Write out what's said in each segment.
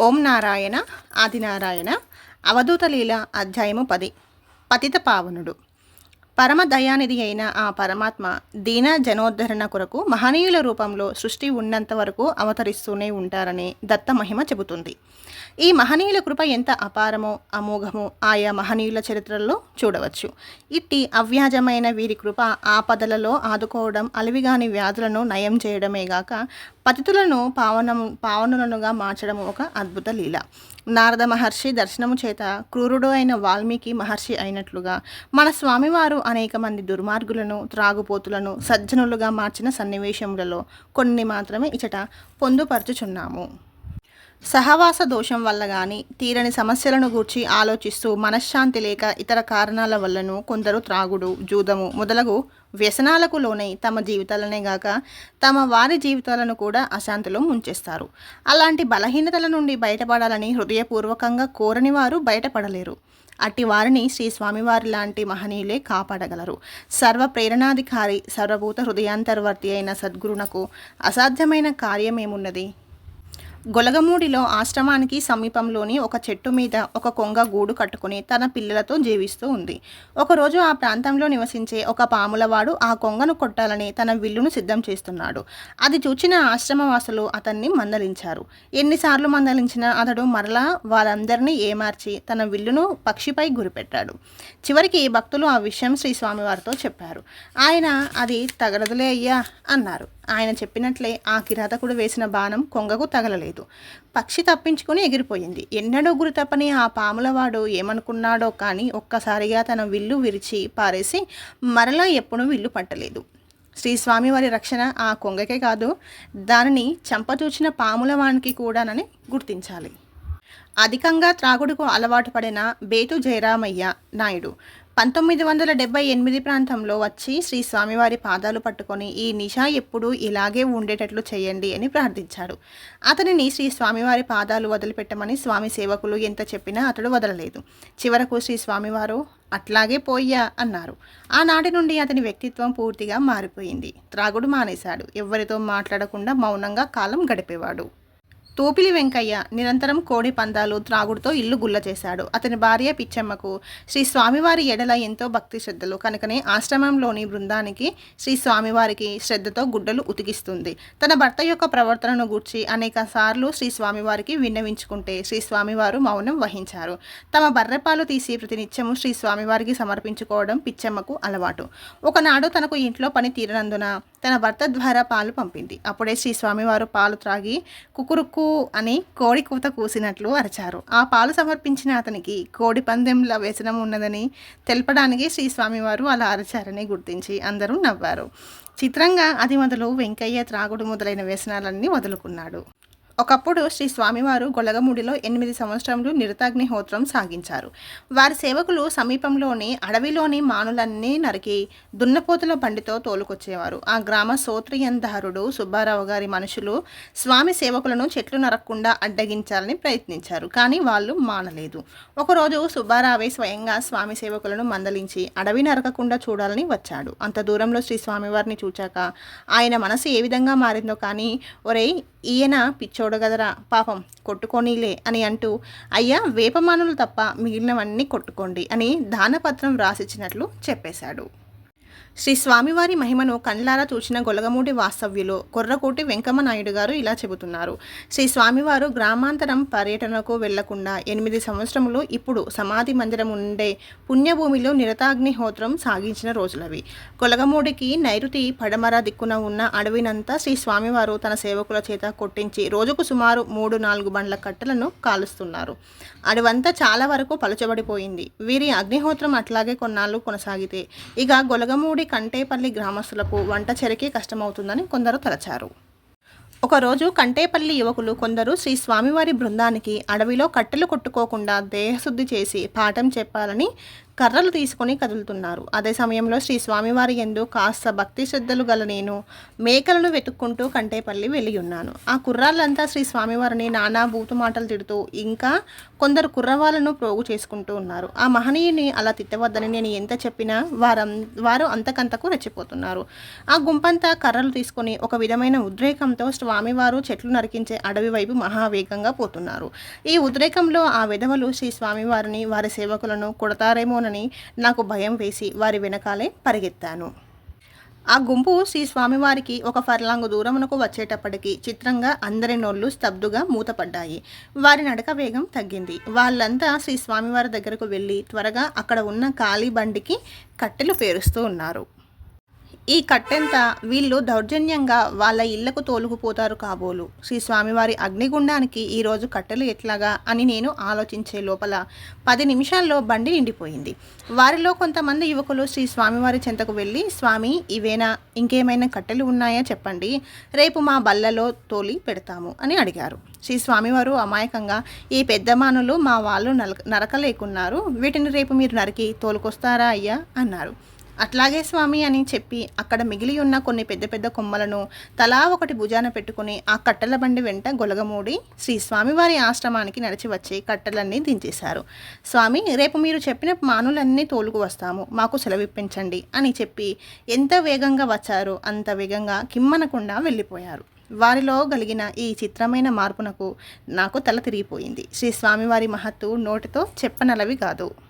ఓం నారాయణ ఆదినారాయణ అవధూత లీల అధ్యాయము పది. పతిత పావనుడు. పరమ దయానిధి అయిన ఆ పరమాత్మ దీన జనోద్ధరణ కొరకు మహనీయుల రూపంలో సృష్టి ఉన్నంత వరకు అవతరిస్తూనే ఉంటారని దత్త మహిమ చెబుతుంది. ఈ మహనీయుల కృప ఎంత అపారమో అమోఘమో ఆయా మహనీయుల చరిత్రల్లో చూడవచ్చు. ఇట్టి అవ్యాజమైన వీరి కృప ఆపదలలో ఆదుకోవడం అలివిగాని వ్యాధులను నయం చేయడమేగాక పతితులను పావనం పావనులనుగా మార్చడం ఒక అద్భుత లీల. నారద మహర్షి దర్శనము చేత క్రూరుడు అయిన వాల్మీకి మహర్షి అయినట్లుగా మన స్వామివారు అనేక మంది దుర్మార్గులను త్రాగుపోతులను సజ్జనులుగా మార్చిన సన్నివేశములలో కొన్ని మాత్రమే ఇచట పొందుపరచుచున్నాము. సహవాస దోషం వల్ల కానీ తీరని సమస్యలను గూర్చి ఆలోచిస్తూ మనశ్శాంతి లేక ఇతర కారణాల వల్లను కొందరు త్రాగుడు జూదము మొదలగు వ్యసనాలకు లోనై తమ జీవితాలనే గాక తమ వారి జీవితాలను కూడా అశాంతిలో ముంచేస్తారు. అలాంటి బలహీనతల నుండి బయటపడాలని హృదయపూర్వకంగా కోరని వారు బయటపడలేరు. అట్టి వారిని శ్రీ స్వామివారి లాంటి మహనీయులే కాపాడగలరు. సర్వ ప్రేరణాధికారి సర్వభూత హృదయాంతర్వర్తి అయిన సద్గురునకు అసాధ్యమైన కార్యమేమున్నది? గొలగమూడిలో ఆశ్రమానికి సమీపంలోని ఒక చెట్టు మీద ఒక కొంగ గూడు కట్టుకుని తన పిల్లలతో జీవిస్తూ ఉంది. ఒకరోజు ఆ ప్రాంతంలో నివసించే ఒక పాములవాడు ఆ కొంగను కొట్టాలని తన విల్లును సిద్ధం చేస్తున్నాడు. అది చూచిన ఆశ్రమవాసులు అతన్ని మందలించారు. ఎన్నిసార్లు మందలించినా అతడు మరలా వారందరినీ ఏమార్చి తన విల్లును పక్షిపై గురిపెట్టాడు. చివరికి భక్తులు ఆ విషయం శ్రీ స్వామివారితో చెప్పారు. ఆయన అది తగలదులే అయ్యా అన్నారు. ఆయన చెప్పినట్లే ఆ కిరాతకుడు వేసిన బాణం కొంగకు తగలలేదు. పక్షి తప్పించుకుని ఎగిరిపోయింది. ఎన్నడూ గురి తప్పని ఆ పాములవాడు ఏమనుకున్నాడో కానీ ఒక్కసారిగా తన విల్లు విరిచి పారేసి మరలా ఎప్పుడూ విల్లు పట్టలేదు. శ్రీ స్వామివారి రక్షణ ఆ కొంగకే కాదు దానిని చంపచూచిన పాములవానికి కూడానని గుర్తించాలి. అధికంగా త్రాగుడుకు అలవాటు పడిన బేతు జయరామయ్య నాయుడు పంతొమ్మిది వందల డెబ్బై ఎనిమిది ప్రాంతంలో వచ్చి శ్రీ స్వామివారి పాదాలు పట్టుకొని ఈ నిషా ఎప్పుడూ ఇలాగే ఉండేటట్లు చేయండి అని ప్రార్థించాడు అతనిని శ్రీ స్వామివారి పాదాలు వదిలిపెట్టమని స్వామి సేవకులు ఎంత చెప్పినా అతడు వదలలేదు. చివరకు శ్రీ స్వామివారు అట్లాగే పోయ్యా అన్నారు. ఆనాటి నుండి అతని వ్యక్తిత్వం పూర్తిగా మారిపోయింది. త్రాగుడు మానేశాడు. ఎవరితో మాట్లాడకుండా మౌనంగా కాలం గడిపేవాడు. తూపిలి వెంకయ్య నిరంతరం కోడి పందాలు త్రాగుడుతో ఇల్లు గుల్ల చేశాడు. అతని భార్య పిచ్చమ్మకు శ్రీ స్వామివారి ఎడల ఎంతో భక్తి శ్రద్ధలు. కనుకనే ఆశ్రమంలోని బృందానికి శ్రీ స్వామివారికి శ్రద్ధతో గుడ్డలు ఉతికిస్తుంది. తన భర్త యొక్క ప్రవర్తనను గూర్చి అనేక సార్లు శ్రీ స్వామివారికి విన్నవించుకుంటే శ్రీ స్వామివారు మౌనం వహించారు. తమ బర్రెపాలు తీసి ప్రతినిత్యము శ్రీ స్వామివారికి సమర్పించుకోవడం పిచ్చమ్మకు అలవాటు. ఒకనాడు తనకు ఇంట్లో పని తీరనందున తన భర్త ద్వారా పాలు పంపింది. అప్పుడే శ్రీ స్వామివారు పాలు త్రాగి కుకురుక్కు అని కోడి కూత కూసినట్లు అరిచారు. ఆ పాలు సమర్పించిన అతనికి కోడి పందెంల వ్యసనం ఉన్నదని తెలపడానికి శ్రీ స్వామివారు అలా అరిచారని గుర్తించి అందరూ నవ్వారు. చిత్రంగా అది మొదలు వెంకయ్య త్రాగుడు మొదలైన వ్యసనాలన్నీ వదులుకున్నాడు ఒకప్పుడు శ్రీ స్వామివారు గొలగముడిలో ఎనిమిది సంవత్సరములు నిరతాగ్నిహోత్రం సాగించారు. వారి సేవకులు సమీపంలోని అడవిలోని మానులన్నీ నరికి దున్నపోతుల బండితో తోలుకొచ్చేవారు. ఆ గ్రామ సోత్రియందారుడు సుబ్బారావు గారి మనుషులు స్వామి సేవకులను చెట్లు నరక్కుండా అడ్డగించాలని ప్రయత్నించారు కానీ వాళ్ళు మానలేదు. ఒకరోజు సుబ్బారావే స్వయంగా స్వామి సేవకులను మందలించి అడవి నరకకుండా చూడాలని వచ్చాడు. అంత దూరంలో శ్రీ స్వామివారిని చూచాక ఆయన మనసు ఏ విధంగా మారిందో కానీ ఒరేయ్ ఈయన పిచ్చోడు? గదరా పాపం కొట్టుకోనీలే అని అంటూ అయ్యా వేపమానులు తప్ప మిగిలినవన్నీ కొట్టుకోండి అని దానపత్రం రాసిచ్చినట్లు చెప్పేశాడు. శ్రీ స్వామివారి మహిమను కండ్లారా చూసిన గొలగమూడి వాస్తవ్యులు కొర్రకోటి వెంకమ్మ నాయుడు గారు ఇలా చెబుతున్నారు. శ్రీ స్వామివారు గ్రామాంతరం పర్యటనకు వెళ్ళకుండా ఎనిమిది సంవత్సరములు ఇప్పుడు సమాధి మందిరం ఉండే పుణ్యభూమిలో నిరతాగ్నిహోత్రం సాగించిన రోజులవి. గొలగమూడికి నైరుతి పడమర దిక్కున ఉన్న అడవినంతా శ్రీ స్వామివారు తన సేవకుల చేత కొట్టించి రోజుకు సుమారు మూడు నాలుగు బండ్ల కట్టలను కాలుస్తున్నారు. అడవంతా చాలా వరకు పలుచబడిపోయింది. వీరి అగ్నిహోత్రం అట్లాగే కొన్నాళ్ళు కొనసాగితే ఇక గొలగమూడి కంటేపల్లి గ్రామస్తులకు వంట చెరకే కష్టమవుతుందని కొందరు తలచారు. ఒకరోజు కంటేపల్లి యువకులు కొందరు శ్రీ స్వామివారి బృందానికి అడవిలో కట్టెలు కొట్టుకోకుండా దేహశుద్ధి చేసి పాఠం చెప్పాలని కర్రలు తీసుకొని కదులుతున్నారు. అదే సమయంలో శ్రీ స్వామివారి ఎందు కాస్త భక్తి శ్రద్ధలు గల నేను మేకలను వెతుక్కుంటూ కంటేపల్లి వెళ్ళి ఉన్నాను ఆ కుర్రాళ్ళంతా శ్రీ స్వామివారిని నానా బూతు మాటలు తిడుతూ ఇంకా కొందరు కుర్రవాళ్ళను ప్రోగు చేసుకుంటూ ఉన్నారు. ఆ మహనీయుని అలా తిట్టవద్దని నేను ఎంత చెప్పినా వారం వారు అంతకంతకు రెచ్చిపోతున్నారు. ఆ గుంపంతా కర్రలు తీసుకొని ఒక విధమైన ఉద్రేకంతో స్వామివారు చెట్లు నరికించే అడవి వైపు మహావేగంగా పోతున్నారు. ఈ ఉద్రేకంలో ఆ విధవలు శ్రీ స్వామివారిని వారి సేవకులను కొడతారేమోనని నాకు భయం వేసి వారి వెనకాలే పరిగెత్తాను. ఆ గుంపు శ్రీ స్వామివారికి ఒక ఫర్లాంగు దూరమునకు వచ్చేటప్పటికి చిత్రంగా అందరి నోళ్ళు స్తబ్దుగా మూతపడ్డాయి. వారి నడక వేగం తగ్గింది. వాళ్ళంతా శ్రీ స్వామివారి దగ్గరకు వెళ్ళి త్వరగా అక్కడ ఉన్న ఖాళీ బండికి కట్టెలు పేరుస్తూ ఉన్నారు. ఈ కట్టెంత వీళ్ళు దౌర్జన్యంగా వాళ్ళ ఇళ్ళకు తోలుకుపోతారు కాబోలు. శ్రీ స్వామివారి అగ్నిగుండానికి ఈరోజు కట్టెలు ఎట్లాగా అని నేను ఆలోచించే లోపల పది నిమిషాల్లో బండి నిండిపోయింది. వారిలో కొంతమంది యువకులు శ్రీ స్వామివారి చెంతకు వెళ్ళి స్వామి ఇవేనా? ఇంకేమైనా కట్టెలు ఉన్నాయా చెప్పండి. రేపు మా బల్లలో తోలి పెడతాము అని అడిగారు. శ్రీ స్వామివారు అమాయకంగా ఈ పెద్దమానులు మా వాళ్ళు నరక నరకలేకున్నారు. వీటిని రేపు మీరు నరికి తోలుకొస్తారా అయ్యా? అన్నారు. అట్లాగే స్వామి అని చెప్పి అక్కడ మిగిలి ఉన్న కొన్ని పెద్ద పెద్ద కొమ్మలను తలా ఒకటి భుజాన పెట్టుకుని ఆ కట్టెల బండి వెంట గొలగమూడి శ్రీ స్వామివారి ఆశ్రమానికి నడిచి వచ్చి కట్టెలన్నీ దించేశారు. స్వామి రేపు మీరు చెప్పిన మానులన్నీ తోలుకు వస్తాము. మాకు సెలవిప్పించండి అని చెప్పి ఎంత వేగంగా వచ్చారో అంత వేగంగా కిమ్మనకుండా వెళ్ళిపోయారు. వారిలో కలిగిన ఈ చిత్రమైన మార్పునకు నాకు తల తిరిగిపోయింది. శ్రీ స్వామివారి మహత్తు నోటితో చెప్పనలవి కాదు.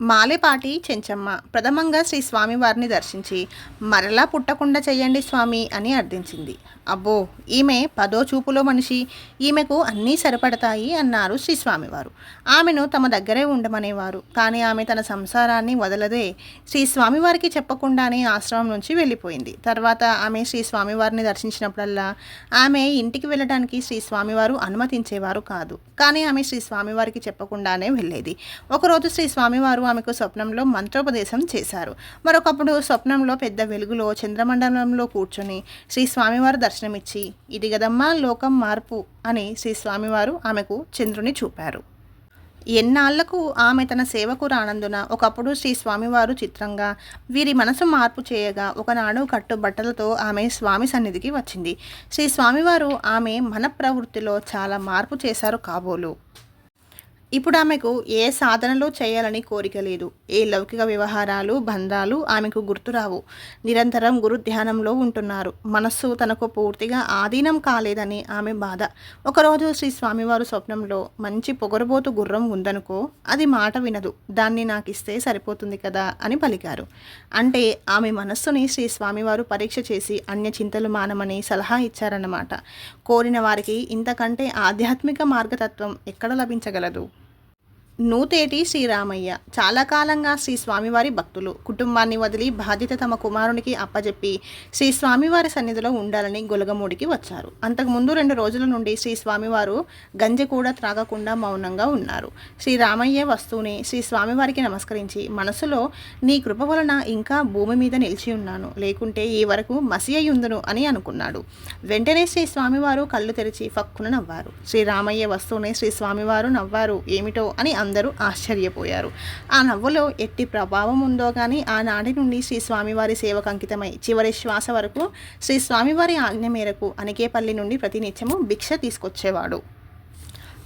మాలేపాటి చెంచమ్మ ప్రథమంగా శ్రీ స్వామివారిని దర్శించి మరలా పుట్టకుండా చెయ్యండి స్వామి అని అర్థించింది. అబ్బో ఈమె పదో చూపులో మనిషి ఈమెకు అన్నీ సరిపడతాయి అన్నారు శ్రీ స్వామివారు. ఆమెను తమ దగ్గరే ఉండమనేవారు కానీ ఆమె తన సంసారాన్ని వదలదే శ్రీ స్వామివారికి చెప్పకుండానే ఆశ్రమం నుంచి వెళ్ళిపోయింది. తర్వాత ఆమె శ్రీ స్వామివారిని దర్శించినప్పుడల్లా ఆమె ఇంటికి వెళ్ళడానికి శ్రీ స్వామివారు అనుమతించేవారు కాదు. కానీ ఆమె శ్రీ స్వామివారికి చెప్పకుండానే వెళ్ళేది. ఒకరోజు శ్రీ స్వామివారు ఆమెకు స్వప్నంలో మంత్రోపదేశం చేశారు. మరొకప్పుడు స్వప్నంలో పెద్ద వెలుగులో చంద్రమండలంలో కూర్చొని శ్రీ స్వామివారు దర్శనమిచ్చి ఇది గదమ్మా లోకం మార్పు అని శ్రీ స్వామివారు ఆమెకు చంద్రుని చూపారు. ఎన్నాళ్ళకు ఆమె తన సేవకు రానందున ఒకప్పుడు శ్రీ స్వామివారు చిత్రంగా వీరి మనసు మార్పు చేయగా ఒకనాడు కట్టుబట్టలతో ఆమె స్వామి సన్నిధికి వచ్చింది. శ్రీ స్వామివారు ఆమె మన ప్రవృత్తిలో చాలా మార్పు చేశారు కాబోలు. ఇప్పుడు ఆమెకు ఏ సాధనలు చేయాలని కోరిక లేదు. ఏ లౌకిక వ్యవహారాలు బంధాలు ఆమెకు గుర్తురావు నిరంతరం గురు ధ్యానంలో ఉంటున్నారు. మనస్సు తనకు పూర్తిగా ఆధీనం కాలేదని ఆమె బాధ. ఒకరోజు శ్రీ స్వామివారు స్వప్నంలో మంచి పొగరబోతు గుర్రం ఉందనుకో అది మాట వినదు. దాన్ని నాకు ఇస్తే సరిపోతుంది కదా అని పలికారు. అంటే ఆమె మనస్సుని శ్రీ స్వామివారు పరీక్ష చేసి అన్య చింతలు మానమని సలహా ఇచ్చారన్నమాట. కోరిన వారికి ఇంతకంటే ఆధ్యాత్మిక మార్గతత్వం ఎక్కడ లభించగలదు? నూతేటి శ్రీరామయ్య. చాలా కాలంగా శ్రీ స్వామివారి భక్తులు. కుటుంబాన్ని వదిలి బాధ్యత తమ కుమారునికి అప్పజెప్పి శ్రీ స్వామివారి సన్నిధిలో ఉండాలని గొలగమూడికి వచ్చారు. అంతకుముందు రెండు రోజుల నుండి శ్రీ స్వామివారు గంజి కూడా త్రాగకుండా మౌనంగా ఉన్నారు. శ్రీ రామయ్య వస్తూనే శ్రీ స్వామివారికి నమస్కరించి మనసులో నీ కృప వలన ఇంకా భూమి మీద నిలిచి ఉన్నాను. లేకుంటే ఈ వరకు మసియ్యుందును అని అనుకున్నాడు. వెంటనే శ్రీ స్వామివారు కళ్ళు తెరిచి ఫక్కున నవ్వారు. శ్రీ రామయ్య వస్తూనే శ్రీ స్వామివారు నవ్వారు ఏమిటో అని అందరూ ఆశ్చర్యపోయారు. ఆ నవ్వులో ఎట్టి ప్రభావం ఉందో కానీ ఆనాటి నుండి శ్రీ స్వామివారి సేవకు అంకితమై చివరి శ్వాస వరకు శ్రీ స్వామివారి ఆజ్ఞ మేరకు అనికేపల్లి నుండి ప్రతినిత్యము భిక్ష తీసుకొచ్చేవాడు.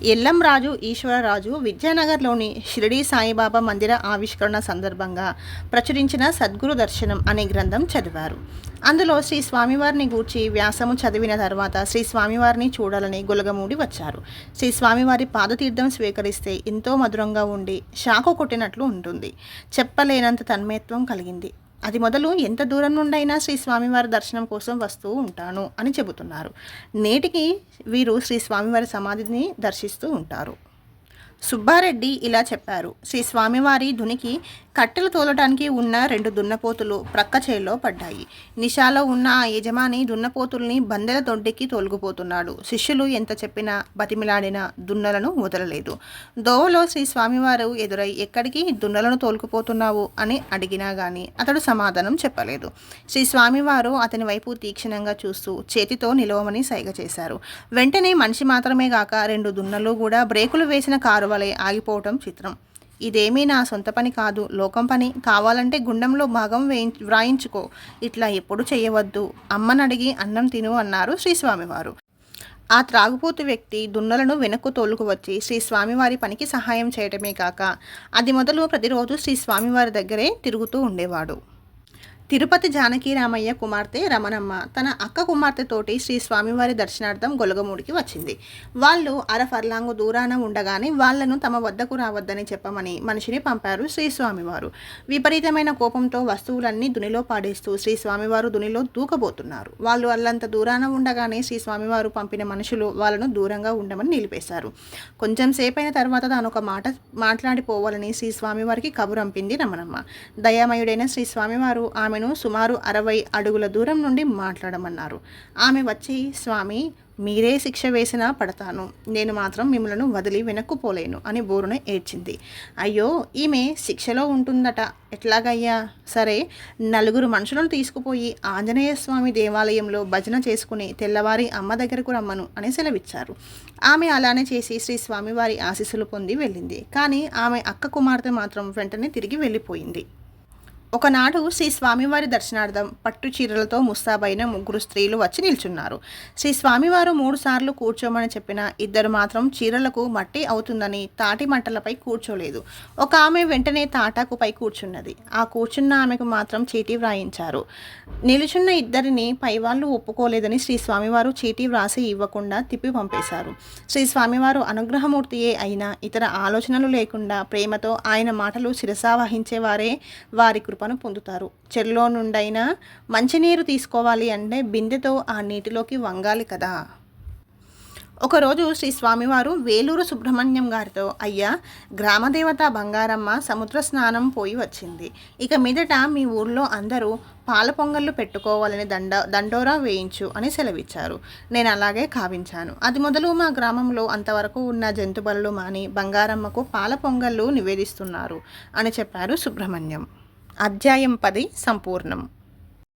ఎల్లంరాజు ఈశ్వరరాజు విద్యానగర్లోని షిరిడి సాయిబాబా మందిర ఆవిష్కరణ సందర్భంగా ప్రచురించిన సద్గురు దర్శనం అనే గ్రంథం చదివారు. అందులో శ్రీ స్వామివారిని గూర్చి వ్యాసము చదివిన తర్వాత శ్రీ స్వామివారిని చూడాలని గులగమూడి వచ్చారు. శ్రీ స్వామివారి పాదతీర్థం స్వీకరిస్తే ఎంతో మధురంగా ఉండి షాకు కొట్టినట్లు ఉంటుంది. చెప్పలేనంత తన్మయత్వం కలిగింది. అది మొదలు ఎంత దూరం నుండైనా శ్రీ స్వామివారి దర్శనం కోసం వస్తూ ఉంటాను అని చెబుతున్నారు. నేటికి వీరు శ్రీ స్వామివారి సమాధిని దర్శిస్తూ ఉంటారు. సుబ్బారెడ్డి ఇలా చెప్పారు. శ్రీ స్వామివారి ధునికి కట్టెలు తోలటానికి ఉన్న రెండు దున్నపోతులు ప్రక్క చేలో పడ్డాయి. నిషాలో ఉన్న ఆ యజమాని దున్నపోతుల్ని బందెల దొడ్డికి తోలుకుపోతున్నాడు. శిష్యులు ఎంత చెప్పినా బతిమిలాడినా దున్నలను వదలలేదు. దోవలో శ్రీ స్వామివారు ఎదురై ఎక్కడికి దున్నలను తోలుకుపోతున్నావు? అని అడిగినా గాని అతడు సమాధానం చెప్పలేదు. శ్రీ స్వామివారు అతని వైపు తీక్షణంగా చూస్తూ చేతితో నిలవమని సైగ చేశారు. వెంటనే మనిషి మాత్రమే కాక రెండు దున్నలు కూడా బ్రేకులు వేసిన కారు వలె ఆగిపోవటం చిత్రం. ఇదేమీ నా సొంత పని కాదు. లోకం పని కావాలంటే గుండంలో భాగం వేయి వ్రాయించుకో. ఇట్లా ఎప్పుడు చేయవద్దు అమ్మని అడిగి అన్నం తిను అన్నారు శ్రీ స్వామివారు ఆ త్రాగుపోతు వ్యక్తి దున్నలను వెనక్కు తోలుకు వచ్చి శ్రీ స్వామివారి పనికి సహాయం చేయటమే కాక అది మొదలు ప్రతిరోజు శ్రీ స్వామివారి దగ్గరే తిరుగుతూ ఉండేవాడు. తిరుపతి జానకీరామయ్య కుమార్తె రమణమ్మ తన అక్క కుమార్తెతోటి శ్రీ స్వామివారి దర్శనార్థం గొలగమూడికి వచ్చింది. వాళ్ళు అర ఫర్లాంగు దూరాన ఉండగానే వాళ్ళను తమ వద్దకు రావద్దని చెప్పమని మనిషిని పంపారు శ్రీ స్వామివారు. విపరీతమైన కోపంతో వస్తువులన్నీ దునిలో పాడేస్తూ శ్రీ స్వామివారు దునిలో దూకబోతున్నారు. వాళ్ళు అల్లంత దూరాన ఉండగానే శ్రీ స్వామివారు పంపిన మనుషులు వాళ్ళను దూరంగా ఉండమని నిలిపేశారు. కొంచెం సేపైన తర్వాత తాను ఒక మాట మాట్లాడిపోవాలని శ్రీ స్వామివారికి కబురంపింది రమణమ్మ. దయామయుడైన శ్రీ స్వామివారు ఆమెను సుమారు అరవై అడుగుల దూరం నుండి మాట్లాడమన్నారు. ఆమె వచ్చి స్వామి మీరే శిక్ష వేసినా పడతాను. నేను మాత్రం మిమ్మలను వదిలి వెనక్కు పోలేను అని బోరున ఏడ్చింది. అయ్యో ఈమె శిక్షలో ఉంటుందట. ఎట్లాగయ్యా? సరే నలుగురు మనుషులను తీసుకుపోయి ఆంజనేయ స్వామి దేవాలయంలో భజన చేసుకుని తెల్లవారి అమ్మ దగ్గరకు రమ్మను అని సెలవిచ్చారు. ఆమె అలానే చేసి శ్రీ స్వామివారి ఆశీస్సులు పొంది వెళ్ళింది. కానీ ఆమె అక్క కుమార్తె మాత్రం వెంటనే తిరిగి వెళ్ళిపోయింది. ఒకనాడు శ్రీ స్వామివారి దర్శనార్థం పట్టు చీరలతో ముస్తాబైన ముగ్గురు స్త్రీలు వచ్చి నిల్చున్నారు. శ్రీ స్వామివారు మూడు సార్లు కూర్చోమని చెప్పిన ఇద్దరు మాత్రం చీరలకు మట్టి అవుతుందని తాటి మంటలపై కూర్చోలేదు. ఒక ఆమె వెంటనే తాటాకుపై కూర్చున్నది. ఆ కూర్చున్న ఆమెకు మాత్రం చీటీ వ్రాయించారు. నిలుచున్న ఇద్దరిని పైవాళ్ళు ఒప్పుకోలేదని శ్రీ స్వామివారు చీటీ వ్రాసి ఇవ్వకుండా తిప్పి పంపేశారు. శ్రీ స్వామివారు అనుగ్రహమూర్తియే అయినా ఇతర ఆలోచనలు లేకుండా ప్రేమతో ఆయన మాటలు శిరసావహించేవారే వారి కృపను పొందుతారు. చెరులో నుండైనా మంచినీరు తీసుకోవాలి అంటే బిందెతో ఆ నీటిలోకి వంగాలి కదా. ఒకరోజు శ్రీ స్వామివారు వేలూరు సుబ్రహ్మణ్యం గారితో అయ్యా గ్రామదేవత బంగారమ్మ సముద్ర స్నానం పోయి వచ్చింది. ఇక మీదట మీ ఊర్లో అందరూ పాల పొంగళ్ళు పెట్టుకోవాలని దండ దండోరా వేయించు అని సెలవిచ్చారు. నేను అలాగే కావించాను. అది మొదలు మా గ్రామంలో అంతవరకు ఉన్న జంతుబలు మాని బంగారమ్మకు పాల పొంగళ్ళు నివేదిస్తున్నారు అని చెప్పారు సుబ్రహ్మణ్యం. అధ్యాయం పది సంపూర్ణం.